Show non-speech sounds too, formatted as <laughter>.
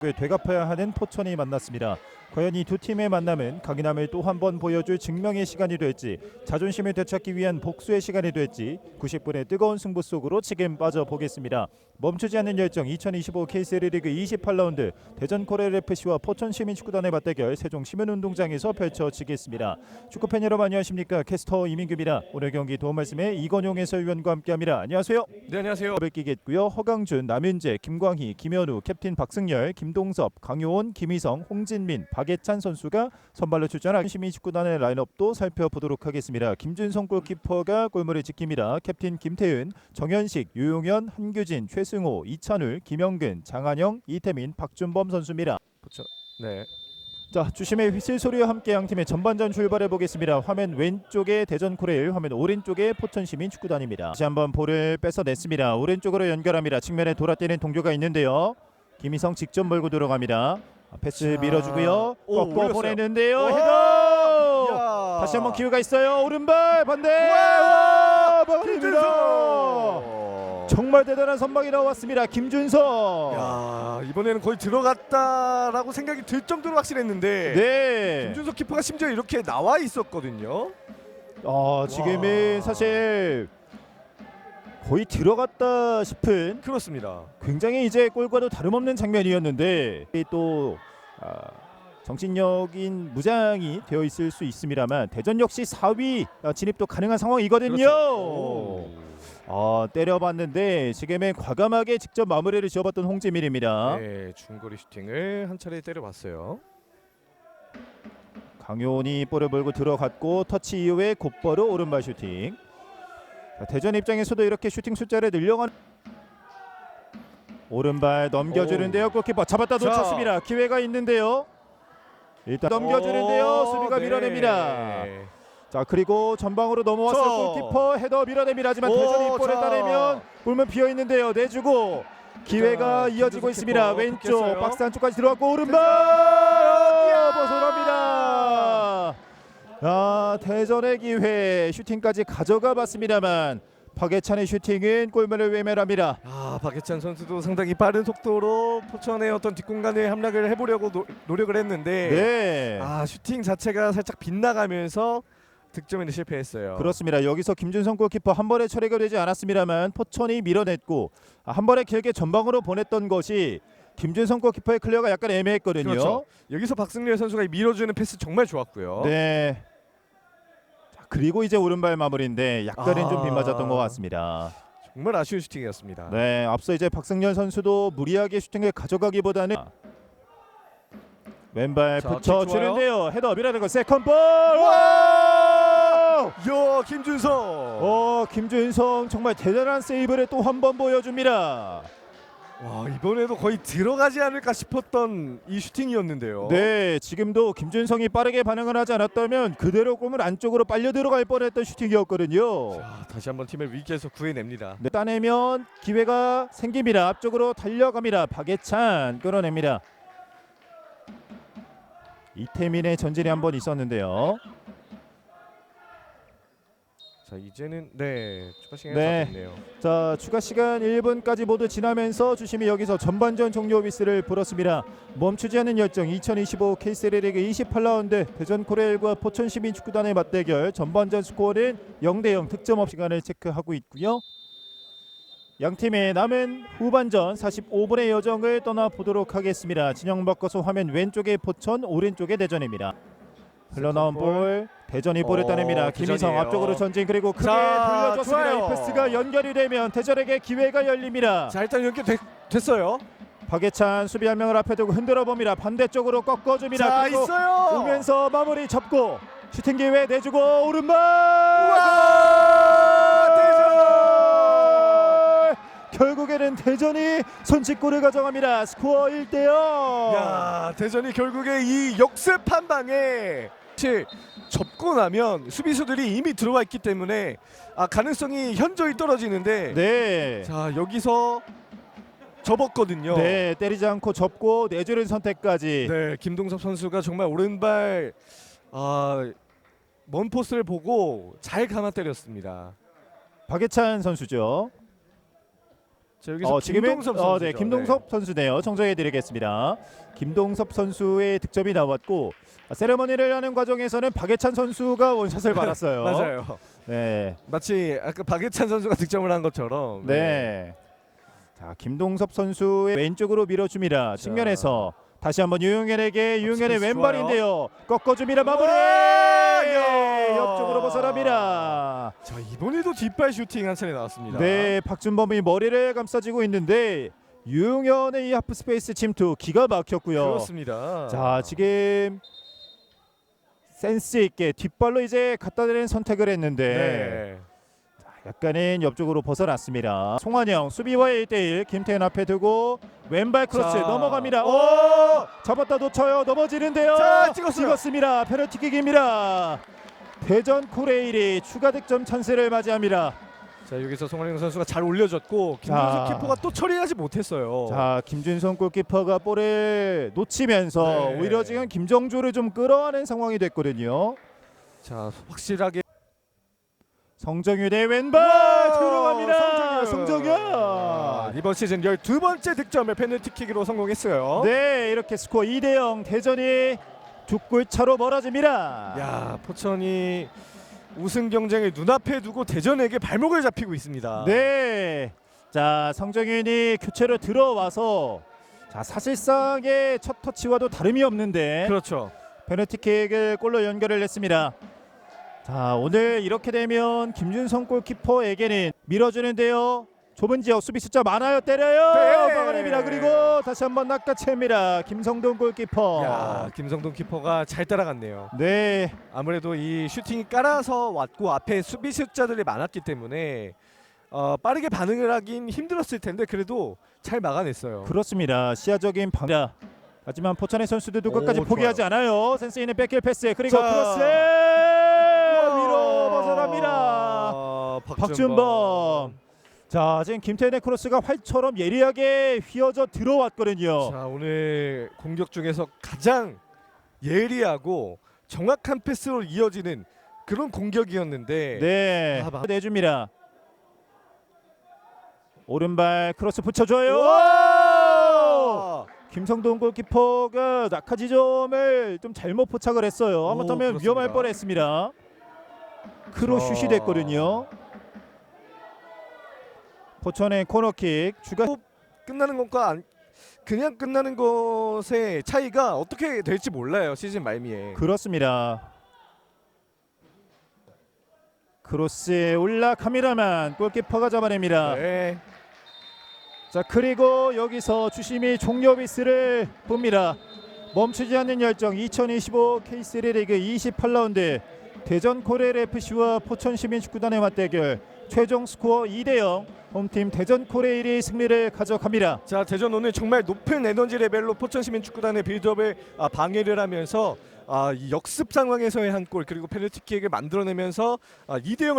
그 되갚아야 하는 포천이 만났습니다. 과연 이 두 팀의 만남은 강인함을 또 한 번 보여줄 증명의 시간이 될지 자존심을 되찾기 위한 복수의 시간이 될지 90분의 뜨거운 승부 속으로 지금 빠져보겠습니다. 멈추지 않는 열정 2025 K3 리그 28라운드 대전 코레일 FC와 포천 시민축구단의 맞대결 세종 시민운동장에서 펼쳐지겠습니다. 축구팬 여러분 안녕하십니까? 캐스터 이민규입니다. 오늘 경기 도움 말씀에 이건용 해설위원과 함께합니다. 안녕하세요. 네 안녕하세요. 을 끼겠고요. 허강준, 남윤재, 김광희, 김현우, 캡틴 박승열, 김동섭, 강효원, 김희성, 홍진민, 박 예찬 선수가 선발로 출전한 시민축구단의 라인업도 살펴보도록 하겠습니다. 김준성 골키퍼가 골문을 지킵니다. 캡틴 김태은, 정현식, 유용현, 한규진, 최승호, 이찬울, 김영근, 장한영, 이태민, 박준범 선수입니다. 네. 자 주심의 휘슬 소리와 함께 양 팀의 전반전 출발해 보겠습니다. 화면 왼쪽에 대전 코레일, 화면 오른쪽에 포천 시민 축구단입니다. 다시 한번 볼을 뺏어냈습니다. 오른쪽으로 연결합니다. 측면에 돌아뛰는 동료가 있는데요. 김희성 직접 몰고 들어갑니다. 아, 패스 자, 밀어주고요. 오, 올렸어요. 보내는데요. 오! 헤더. 야. 다시 한번 기회가 있어요. 오른발 반대. 와! 김준성. 정말 대단한 선방이 나왔습니다. 김준성. 야 이번에는 거의 들어갔다라고 생각이 들 정도로 확실했는데 네. 김준석 키퍼가 심지어 이렇게 나와 있었거든요. 어, 지금은 와. 사실 거의 들어갔다 싶은 그렇습니다. 굉장히 이제 골과도 다름없는 장면이었는데 이또 아, 정신력인 무장이 되어 있을 수 있습니다만 대전 역시 4위 아, 진입도 가능한 상황이거든요. 그렇죠. 오. 아, 때려봤는데 지금은 과감하게 직접 마무리를 지어봤던 홍재민입니다. 네 중거리 슈팅을 한 차례 때려봤어요. 강효원이 볼을 몰고 들어갔고 터치 이후에 곧바로 오른발 슈팅. 자, 대전 입장에서도 이렇게 슈팅 숫자를 늘려간 오른발 넘겨주는데요. 골키퍼 잡았다 자. 놓쳤습니다. 기회가 있는데요. 일단 넘겨주는데요. 오, 수비가 네. 밀어냅니다. 자 그리고 전방으로 넘어왔을 자. 골키퍼 헤더 밀어냅니다. 하지만 오, 대전이 볼을 자. 따내면 골문 비어 있는데요. 내주고 기회가 자, 이어지고 있습니다. 왼쪽. 박스 안쪽까지 들어갔고 오른발. 아 대전의 기회 슈팅까지 가져가 봤습니다만 박예찬의 슈팅은 골문을 외면합니다. 아 박예찬 선수도 상당히 빠른 속도로 포천의 어떤 뒷공간에 함락을 해보려고 노, 노력을 했는데 네. 아 슈팅 자체가 살짝 빗나가면서 득점에는 실패했어요. 그렇습니다. 여기서 김준성 골키퍼 한 번에 처리가 되지 않았습니다만 포천이 밀어냈고 아, 한 번에 길게 전방으로 보냈던 것이 김준성 골키퍼의 클리어가 약간 애매했거든요. 그렇죠. 여기서 박승렬 선수가 밀어주는 패스 정말 좋았고요. 네. 자, 그리고 이제 오른발 마무리인데 약간은 좀 아. 빗맞았던 것 같습니다. 정말 아쉬운 슈팅이었습니다. 네, 앞서 이제 박승열 선수도 무리하게 슈팅을 가져가기보다는 왼발 자, 붙여주는데요. 헤더 밀어내고 세컨 볼. 와! 와! 야 김준성. 어, 김준성 정말 대단한 세이브를 또 한 번 보여줍니다. 와 이번에도 거의 들어가지 않을까 싶었던 이 슈팅이었는데요. 네, 지금도 김준성이 빠르게 반응을 하지 않았다면 그대로 골문 안쪽으로 빨려 들어갈 뻔했던 슈팅이었거든요. 자, 다시 한번 팀을 위기에서 구해냅니다. 네, 따내면 기회가 생깁니다. 앞쪽으로 달려갑니다. 박예찬 끌어냅니다. 이태민의 전진이 한 번 있었는데요. 자 이제는 네 추가 시간이 네. 다 됐네요. 자 추가 시간 1분까지 모두 지나면서 주심이 여기서 전반전 종료 위스를 불었습니다. 멈추지 않는 열정 2025 K3 리그 28라운드 대전 코레일과 포천 시민축구단의 맞대결 전반전 스코어는 0대0 득점 없이 간을 체크하고 있고요. 양 팀의 남은 후반전 45분의 여정을 떠나 보도록 하겠습니다. 진영 바꿔서 화면 왼쪽에 포천, 오른쪽에 대전입니다. 흘러나온 볼 대전이 볼을 어, 따냅니다. 김희성 대전이에요. 앞쪽으로 전진 그리고 크게 자, 돌려줬습니다. 좋아요. 이 패스가 연결이 되면 대전에게 기회가 열립니다. 자 일단 연결 되, 됐어요. 박예찬 수비 한 명을 앞에 두고 흔들어 봅니다. 반대쪽으로 꺾어줍니다. 자 그리고 있어요. 오면서 마무리 접고 슈팅 기회 내주고 오른발 와, 대전 결국에는 대전이 선취골을 가져갑니다. 스코어 1대 0. 야 대전이 결국에 이 역습 한 방에 사실 접고 나면 수비수들이 이미 들어와 있기 때문에 아 가능성이 현저히 떨어지는데 네. 자 여기서 접었거든요. 네, 때리지 않고 접고 내주는 선택까지. 네, 김동섭 선수가 정말 오른발 아, 먼 포스를 보고 잘 감아 때렸습니다. 박예찬 선수죠. 자 여기서 어, 지금은 김동섭 어, 선수죠. 네, 김동섭 선수네요. 정정해 드리겠습니다. 김동섭 선수의 득점이 나왔고 아, 세레머니를 하는 과정에서는 박예찬 선수가 원샷을 <laughs> 받았어요. 맞아요. 네. 마치 아까 박예찬 선수가 득점을 한 것처럼. 네. 자, 김동섭 선수의 왼쪽으로 밀어줍니다. 측면에서 다시 한번 유용현에게 유용현의 스페이스 왼발인데요. 꺾어줍니다. 마무리. 와, 예, 야. 옆쪽으로 벗어납니다. 자 이번에도 뒷발 슈팅 한 차례 나왔습니다. 네, 박준범이 머리를 감싸지고 있는데 유용현의 이 하프 스페이스 침투 기가 막혔고요. 그렇습니다. 자, 지금 센스 있게 뒷발로 이제 갖다 대는 선택을 했는데 네. 약간은 옆쪽으로 벗어났습니다. 송환영 수비와의 1대1 김태현 앞에 두고 왼발 크로스 자. 넘어갑니다. 오! 오! 잡았다 놓쳐요. 넘어지는데요. 자, 찍었어요. 찍었습니다. 페널티킥입니다. 대전 코레일이 추가 득점 찬스를 맞이합니다. 자 여기서 송환영 선수가 잘 올려줬고 김동섭 자. 키퍼가 또 처리하지 못했어요. 자, 김준성 골키퍼가 볼을 놓치면서 네. 오히려 지금 김정조를 좀 끌어안는 상황이 됐거든요. 자 확실하게 성정윤의 왼발 와, 들어갑니다. 성정윤. 아, 이번 시즌 12번째 득점을 페널티킥으로 성공했어요. 네, 이렇게 스코어 2대 0 대전이 두 골 차로 멀어집니다. 야 포천이 우승 경쟁을 눈앞에 두고 대전에게 발목을 잡히고 있습니다. 네. 자, 성정윤이 교체로 들어와서 자, 사실상의 첫 터치와도 다름이 없는데 그렇죠. 페널티킥을 골로 연결을 했습니다. 자, 오늘 이렇게 되면 김준성 골키퍼에게는 밀어주는데요. 좁은 지역 수비 숫자 많아요. 때려요. 네. 막아냅니다. 그리고 다시 한번 낚아챕니다. 김성동 골키퍼. 야 김성동 키퍼가 잘 따라갔네요. 네. 아무래도 이 슈팅이 깔아서 왔고 앞에 수비 숫자들이 많았기 때문에 어, 빠르게 반응을 하긴 힘들었을 텐데 그래도 잘 막아냈어요. 그렇습니다. 시야적인 방자. 하지만 포천의 선수들도 오, 끝까지 포기하지 않아요. 센스 있는 백길 패스 그리고 자. 크로스 위로 벗어납니다. 아, 박준범. 자 지금 김태현의 크로스가 활처럼 예리하게 휘어져 들어왔거든요. 자 오늘 공격 중에서 가장 예리하고 정확한 패스로 이어지는 그런 공격이었는데 네, 아, 막- 내줍니다. 오른발 크로스 붙여줘요. 와! 김성동 골키퍼가 낙하 지점을 좀 잘못 포착을 했어요. 오, 그렇습니다. 위험할 뻔했습니다. 크로 슛이 자. 됐거든요. 포천의 코너킥 주가 끝나는 것과 안- 그냥 끝나는 것의 차이가 어떻게 될지 몰라요 시즌 말미에. 그렇습니다. 크로스에 올라갑니다만 골키퍼가 잡아냅니다. 네. 자 그리고 여기서 주심이 종료 비스를 봅니다. 멈추지 않는 열정 2025 K3 리그 28라운드 대전 코레일 FC와 포천 시민축구단의 맞대결 최종 스코어 2대 0 홈팀 대전 코레일이 승리를 가져갑니다. 자 대전 오늘 정말 높은 에너지 레벨로 포천 시민 축구단의 빌드업을 아, 방해를 하면서 아, 이 역습 상황에서의 한 골 그리고 페널티킥을 만들어내면서 아, 2대 0을